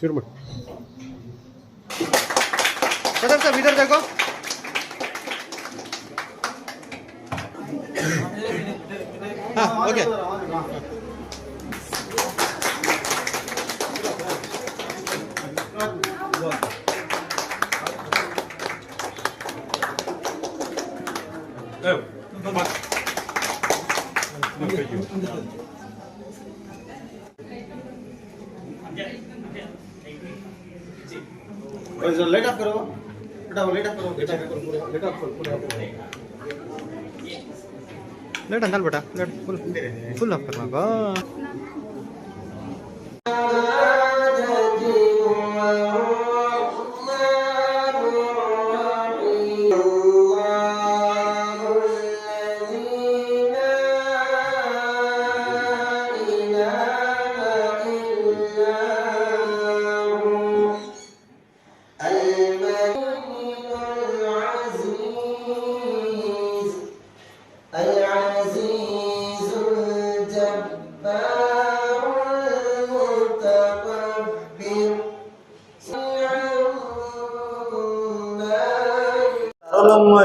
शुरू साहब इधर देखो। हाँ ओके लाइट ऑफ करो बेटा वो लाइट ऑफ करो बेटा लाइट ऑफ करो पूरा लेट अंदर बेटा लेट फुल फुल ऑफ करना का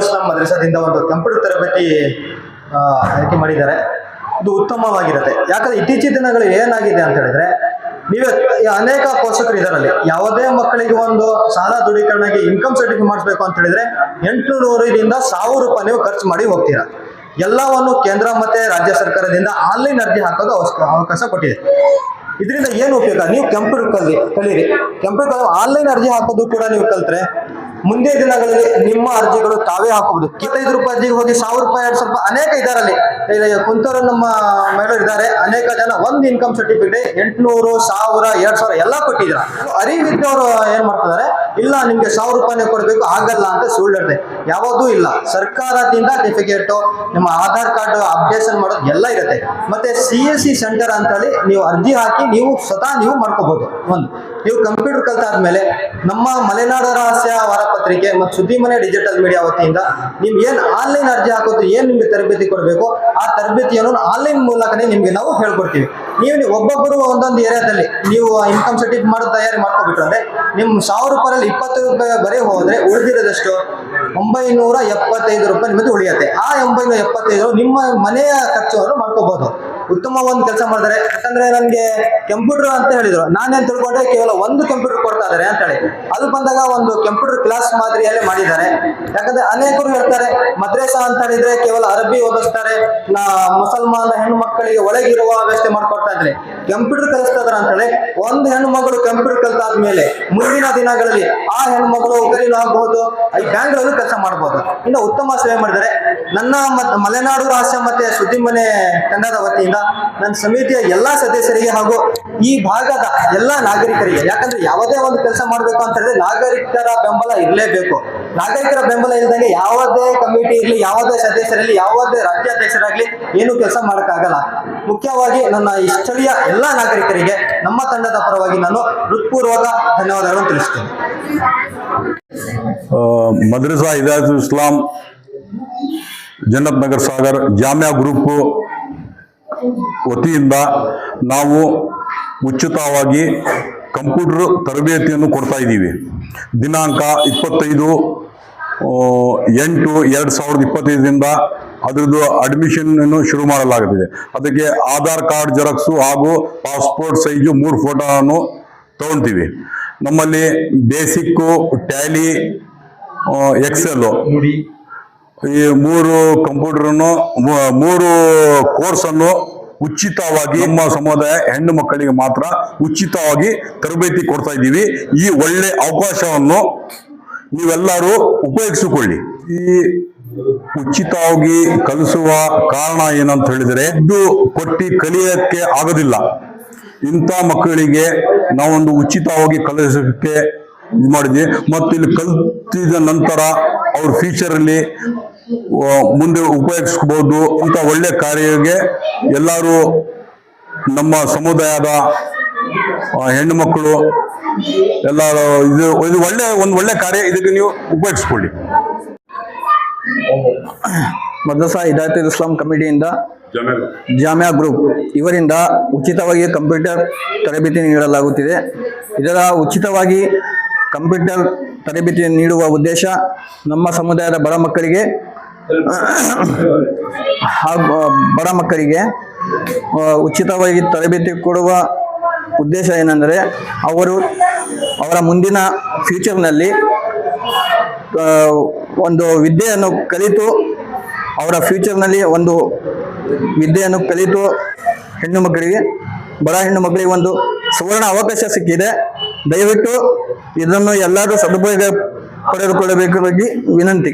ಇಸ್ಲಾಂ ಮದ್ರಸಾದಿಂದ ಒಂದು ಕಂಪ್ಯೂಟರ್ ತರಬೇತಿ ಆಯ್ಕೆ ಮಾಡಿದ್ದಾರೆ. ಇದು ಉತ್ತಮವಾಗಿರುತ್ತೆ. ಯಾಕಂದ್ರೆ ಇತ್ತೀಚಿನ ದಿನಗಳು ಏನಾಗಿದೆ ಅಂತ ಹೇಳಿದ್ರೆ, ನೀವೇ ಅನೇಕ ಪೋಷಕರು ಇದರಲ್ಲಿ. ಯಾವುದೇ ಮಕ್ಕಳಿಗೆ ಒಂದು ಸಾಲ ದೃಢೀಕರಣಕ್ಕೆ ಇನ್ಕಮ್ ಸರ್ಟಿಫಿಕೇಟ್ ಮಾಡಿಸ್ಬೇಕು ಅಂತ ಹೇಳಿದ್ರೆ ಎಂಟುನೂರರಿಂದ ಸಾವಿರ ರೂಪಾಯಿ ನೀವು ಖರ್ಚು ಮಾಡಿ ಹೋಗ್ತೀರಾ. ಎಲ್ಲವನ್ನು ಕೇಂದ್ರ ಮತ್ತೆ ರಾಜ್ಯ ಸರ್ಕಾರದಿಂದ ಆನ್ಲೈನ್ ಅರ್ಜಿ ಹಾಕೋದು ಅವಕಾಶ ಕೊಟ್ಟಿದೆ. ಇದರಿಂದ ಏನು ಉಪಯೋಗ? ನೀವು ಕಂಪ್ಯೂಟರ್ ಕಲಿ ಕಲೀರಿ. ಕಂಪ್ಯೂಟರ್ ಆನ್ಲೈನ್ ಅರ್ಜಿ ಹಾಕೋದು ಕೂಡ ನೀವು ಕಲ್ತ್ರೆ ಮುಂದೆ ದಿನಗಳಲ್ಲಿ ನಿಮ್ಮ ಅರ್ಜಿಗಳು ತಾವೇ ಹಾಕಬಹುದು. ಇಪ್ಪತ್ತೈದು ರೂಪಾಯಿ ಅರ್ಜಿಗೆ ಹೋಗಿ ಸಾವಿರ ರೂಪಾಯಿ, ಎರಡು ಸ್ವಲ್ಪ ಅನೇಕ ಇದಾರಲ್ಲಿ. ಕುಂತವರು ನಮ್ಮ ಮಹಿಳೆಯರು ಇದ್ದಾರೆ. ಅನೇಕ ಜನ ಒಂದು ಇನ್ಕಮ್ ಸರ್ಟಿಫಿಕೇಟ್ ಎಂಟುನೂರು, ಸಾವಿರ, ಎರಡು ಸಾವಿರ ಎಲ್ಲ ಕೊಟ್ಟಿದ್ದೀರಾ. ಅರಿವಿದ್ದವರು ಏನ್ ಮಾಡ್ತಿದ್ದಾರೆ? ಇಲ್ಲ, ನಿಮ್ಗೆ ಸಾವಿರ ರೂಪಾಯಿ ಕೊಡಬೇಕು, ಆಗಲ್ಲ ಅಂತ ಸುಳ್ಳು ಹೇಳ್ದೆ ಯಾವುದೂ ಇಲ್ಲ. ಸರ್ಕಾರದಿಂದ ಸರ್ಟಿಫಿಕೇಟ್ ನಿಮ್ಮ ಆಧಾರ್ ಕಾರ್ಡ್ ಅಪ್ಡೇಷನ್ ಮಾಡೋದು ಎಲ್ಲ ಇರುತ್ತೆ. ಮತ್ತೆ ಸಿ ಎಸ್ ಸಿ ಸೆಂಟರ್ ಅಂತೇಳಿ ನೀವು ಅರ್ಜಿ ಹಾಕಿ ನೀವು ಸ್ವತಃ ನೀವು ಮಾಡ್ಕೋಬಹುದು ಒಂದು. ನೀವು ಕಂಪ್ಯೂಟರ್ ಕಲ್ತಾದ್ಮೇಲೆ ನಮ್ಮ ಮಲೆನಾಡು ರಹಸ್ಯ ವಾರಪತ್ರಿಕೆ ಮತ್ತು ಸುದ್ದಿ ಮನೆ ಡಿಜಿಟಲ್ ಮೀಡಿಯಾ ವತಿಯಿಂದ ನೀವು ಏನು ಆನ್ಲೈನ್ ಅರ್ಜಿ ಹಾಕೋದು, ಏನು ನಿಮ್ಗೆ ತರಬೇತಿ ಕೊಡಬೇಕು, ಆ ತರಬೇತಿಯನ್ನು ಆನ್ಲೈನ್ ಮೂಲಕನೇ ನಿಮಗೆ ನಾವು ಹೇಳ್ಕೊಡ್ತೀವಿ. ನೀವು ಒಬ್ಬೊಬ್ಬರು ಒಂದೊಂದು ಏರಿಯಾದಲ್ಲಿ ನೀವು ಇನ್ಕಮ್ ಸರ್ಟಿಫಿಕೇಟ್ ಮಾಡೋ ತಯಾರಿ ಮಾಡ್ಕೊಬಿಟ್ರೆ ನಿಮ್ಮ ನಿಮ್ ಸಾವಿರ ರೂಪಾಯಲ್ಲಿ ಇಪ್ಪತ್ತು ರೂಪಾಯಿ ಬರೀ ಹೋದ್ರೆ ಉಳಿದಿರೋದಷ್ಟು? ಒಂಬೈನೂರ ಎಪ್ಪತ್ತೈದು ರೂಪಾಯಿ ನಿಮ್ಮದು ಉಳಿಯುತ್ತೆ. ಆ ಒಂಬೈನೂರ ಎಪ್ಪತ್ತೈದು ನಿಮ್ಮ ಮನೆಯ ಖರ್ಚುವನ್ನು ಮಾಡ್ಕೋಬಹುದು. ಉತ್ತಮ ಒಂದು ಕೆಲಸ ಮಾಡ್ತಾರೆ ಯಾಕಂದ್ರೆ ನನಗೆ ಕಂಪ್ಯೂಟರ್ ಅಂತ ಹೇಳಿದ್ರು. ನಾನೇನ್ ತಿಳ್ಕೊಂಡೆ, ಕೇವಲ ಒಂದು ಕಂಪ್ಯೂಟರ್ ಕೊಡ್ತಾ ಇದಾರೆ ಅಂತ ಅದು ಬಂದಾಗ ಒಂದು ಕಂಪ್ಯೂಟರ್ ಕ್ಲಾಸ್ ಮಾದರಿಯಲ್ಲೇ ಮಾಡಿದ್ದಾರೆ. ಯಾಕಂದ್ರೆ ಅನೇಕರು ಹೇಳ್ತಾರೆ, ಮದ್ರೇಸಾ ಅಂತ ಹೇಳಿದ್ರೆ ಕೇವಲ ಅರಬ್ಬಿ ಓದಿಸ್ತಾರೆ ಮುಸಲ್ಮಾನ ಹೆಣ್ಣು ಮಕ್ಕಳಿಗೆ ಒಳಗಿರುವ ವ್ಯವಸ್ಥೆ ಮಾಡ್ಕೊಡ್ತಾ ಇದ್ರೆ ಕಂಪ್ಯೂಟರ್ ಕಲಿಸ್ತಾ ಇದಾರೆ ಅಂತ ಹೇಳಿ, ಒಂದು ಹೆಣ್ಣು ಮಗಳು ಕಂಪ್ಯೂಟರ್ ಕಲ್ತಾದ್ಮೇಲೆ ಮುಂದಿನ ದಿನಗಳಲ್ಲಿ ಆ ಹೆಣ್ಣು ಮಗಳು ಕಲೀಲು ಆಗಬಹುದು ಈ ಬ್ಯಾಂಕ್ಗಳಲ್ಲೂ ಕೆಲಸ ಮಾಡಬಹುದು ಇನ್ನು ಉತ್ತಮ ಸೇವೆ ಮಾಡಿದರೆ ನನ್ನ ಮಲೆನಾಡು ರಾಷ್ಟ್ರ ಮತ್ತೆ ಸುದ್ದಿಮನೆ ತಂಡದ ವತಿಯಿಂದ ನನ್ನ ಸಮಿತಿಯ ಎಲ್ಲಾ ಸದಸ್ಯರಿಗೆ ಹಾಗೂ ಈ ಭಾಗದ ಎಲ್ಲಾ ನಾಗರಿಕರಿಗೆ, ಯಾಕಂದ್ರೆ ಯಾವುದೇ ಒಂದು ಕೆಲಸ ಮಾಡಬೇಕು ಅಂತ ಹೇಳಿದ್ರೆ ನಾಗರಿಕರ ಬೆಂಬಲ ಇರಲೇಬೇಕು. ನಾಗರಿಕರ ಬೆಂಬಲ ಇಲ್ಲದಂಗೆ ಯಾವುದೇ ಕಮಿಟಿ ಇರಲಿ, ಯಾವುದೇ ಸದಸ್ಯರಲ್ಲಿ ಯಾವುದೇ ರಾಜ್ಯಾಧ್ಯಕ್ಷರಾಗ್ಲಿ ಏನು ಕೆಲಸ ಮಾಡೋಕ್ಕಾಗಲ್ಲ. ಮುಖ್ಯವಾಗಿ ನನ್ನ ಈ ಸ್ಥಳೀಯ ಎಲ್ಲಾ ನಾಗರಿಕರಿಗೆ ನಮ್ಮ ತಂಡದ ಪರವಾಗಿ ನಾನು ಹೃತ್ಪೂರ್ವಕ ಧನ್ಯವಾದಗಳನ್ನು ತಿಳಿಸ್ತೇನೆ. ಮದ್ರಸಾ ಹಿದಾಯತ್ ಇಸ್ಲಾಂ, ಜನ್ನತ್ ನಗರ್ ಸಾಗರ್, ಜಾಮ್ಯಾ ಗ್ರೂಪ್ ವತಿಯಿಂದ ನಾವು ಉಚಿತವಾಗಿ ಕಂಪ್ಯೂಟರ್ ತರಬೇತಿಯನ್ನು ಕೊಡ್ತಾ ಇದ್ದೀವಿ. ದಿನಾಂಕ ಇಪ್ಪತ್ತೈದು ಎಂಟು ಎರಡು ಸಾವಿರದ ಇಪ್ಪತ್ತೈದರಿಂದ ಅದರದ್ದು ಅಡ್ಮಿಷನ್ ಶುರು ಮಾಡಲಾಗುತ್ತಿದೆ. ಅದಕ್ಕೆ ಆಧಾರ್ ಕಾರ್ಡ್, ಜೆರಾಕ್ಸು ಹಾಗೂ ಪಾಸ್ಪೋರ್ಟ್ ಸೈಜು ಮೂರು ಫೋಟೋವನ್ನು ತಗೊಳ್ತೀವಿ ನಮ್ಮಲ್ಲಿ ಬೇಸಿಕ್ಕು ಟ್ಯಾಲಿ ಎಕ್ಸೆಲ್ ಈ ಮೂರು ಕಂಪ್ಯೂಟರನ್ನು ಅನ್ನು ಮೂರು ಕೋರ್ಸನ್ನು ಉಚಿತವಾಗಿ ನಮ್ಮ ಸಮುದಾಯ ಹೆಣ್ಣು ಮಕ್ಕಳಿಗೆ ಮಾತ್ರ ಉಚಿತವಾಗಿ ತರಬೇತಿ ಕೊಡ್ತಾ ಇದ್ದೀವಿ. ಈ ಒಳ್ಳೆ ಅವಕಾಶವನ್ನು ನೀವೆಲ್ಲರೂ ಉಪಯೋಗಿಸಿಕೊಳ್ಳಿ. ಈ ಉಚಿತವಾಗಿ ಕಲಿಸುವ ಕಾರಣ ಏನಂತ ಹೇಳಿದರೆ ಇದು ಕೊಟ್ಟಿ ಕಲಿಯಕ್ಕೆ ಆಗೋದಿಲ್ಲ. ಇಂಥ ಮಕ್ಕಳಿಗೆ ನಾವೊಂದು ಉಚಿತವಾಗಿ ಕಲಿಸೋಕ್ಕೆ ಇದು ಮಾಡಿದ್ವಿ. ಮತ್ತು ಇಲ್ಲಿ ಕಲ್ತಿದ ನಂತರ ಅವ್ರ ಫ್ಯೂಚರಲ್ಲಿ ಮುಂದೆ ಉಪಯೋಗಿಸ್ಬೋದು ಅಂತ ಒಳ್ಳೆ ಕಾರ್ಯಕ್ಕೆ ಎಲ್ಲರೂ ನಮ್ಮ ಸಮುದಾಯದ ಹೆಣ್ಣು ಮಕ್ಕಳು ಎಲ್ಲ ಇದು ಇದು ಒಳ್ಳೆ, ಒಂದು ಒಳ್ಳೆ ಕಾರ್ಯ ಇದಕ್ಕೆ ನೀವು ಉಪಯೋಗಿಸ್ಕೊಳ್ಳಿ. ಮದ್ರಸಾ ಹಿದಾಯತುಲ್ ಇಸ್ಲಾಂ ಕಮಿಟಿಯಿಂದ ಜಾಮಿಯಾ ಗ್ರೂಪ್ ಇವರಿಂದ ಉಚಿತವಾಗಿ ಕಂಪ್ಯೂಟರ್ ತರಬೇತಿ ನೀಡಲಾಗುತ್ತಿದೆ. ಇದರ ಉಚಿತವಾಗಿ ಕಂಪ್ಯೂಟರ್ ತರಬೇತಿ ನೀಡುವ ಉದ್ದೇಶ ನಮ್ಮ ಸಮುದಾಯದ ಬಡ ಮಕ್ಕಳಿಗೆ, ಹಾಗೂ ಬಡ ಮಕ್ಕಳಿಗೆ ಉಚಿತವಾಗಿ ತರಬೇತಿ ಕೊಡುವ ಉದ್ದೇಶ ಏನೆಂದರೆ ಅವರು ಅವರ ಮುಂದಿನ ಫ್ಯೂಚರ್ನಲ್ಲಿ ಒಂದು ವಿದ್ಯೆಯನ್ನು ಕಲಿತು ಅವರ ಫ್ಯೂಚರ್ನಲ್ಲಿ ಒಂದು ವಿದ್ಯೆಯನ್ನು ಕಲಿತು ಹೆಣ್ಣು ಮಕ್ಕಳಿಗೆ, ಬಡ ಹೆಣ್ಣು ಮಕ್ಕಳಿಗೆ ಒಂದು ಸುವರ್ಣ ಅವಕಾಶ ಸಿಕ್ಕಿದೆ. ದಯವಿಟ್ಟು ಇದನ್ನು ಎಲ್ಲರೂ ಸದುಪಯೋಗ ಪಡೆದುಕೊಳ್ಳಬೇಕಾಗಿ ವಿನಂತಿ.